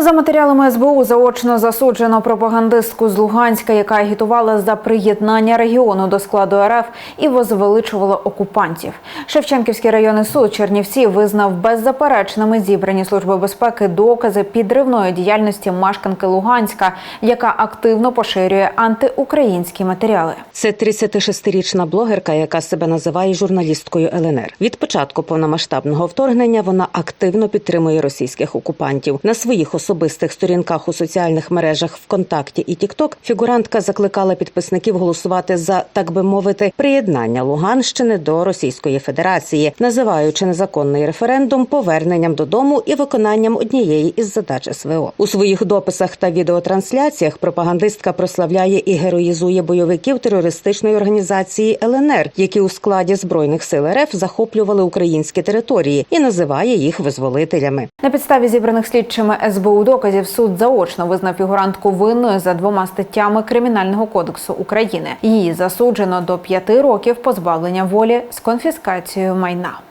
За матеріалами СБУ заочно засуджено пропагандистку з Луганська, яка агітувала за приєднання регіону до складу РФ і возвеличувала окупантів. Шевченківський районний суд Чернівці визнав беззаперечними зібрані служби безпеки докази підривної діяльності мешканки Луганська, яка активно поширює антиукраїнські матеріали. Це 36-річна блогерка, яка себе називає журналісткою ЛНР. Від початку повномасштабного вторгнення вона активно підтримує російських окупантів на своїх особистих сторінках у соціальних мережах ВКонтакті і Тікток. Фігурантка закликала підписників голосувати за так би мовити приєднання Луганщини до Російської Федерації, називаючи незаконний референдум поверненням додому і виконанням однієї із задач СВО. У своїх дописах та відеотрансляціях пропагандистка прославляє і героїзує бойовиків терористичної організації ЛНР, які у складі збройних сил РФ захоплювали українські території, і називає їх визволителями. На підставі зібраних слідчими СБУ доказів суд заочно визнав фігурантку винною за двома статтями Кримінального кодексу України. Її засуджено до п'яти років позбавлення волі з конфіскацією майна.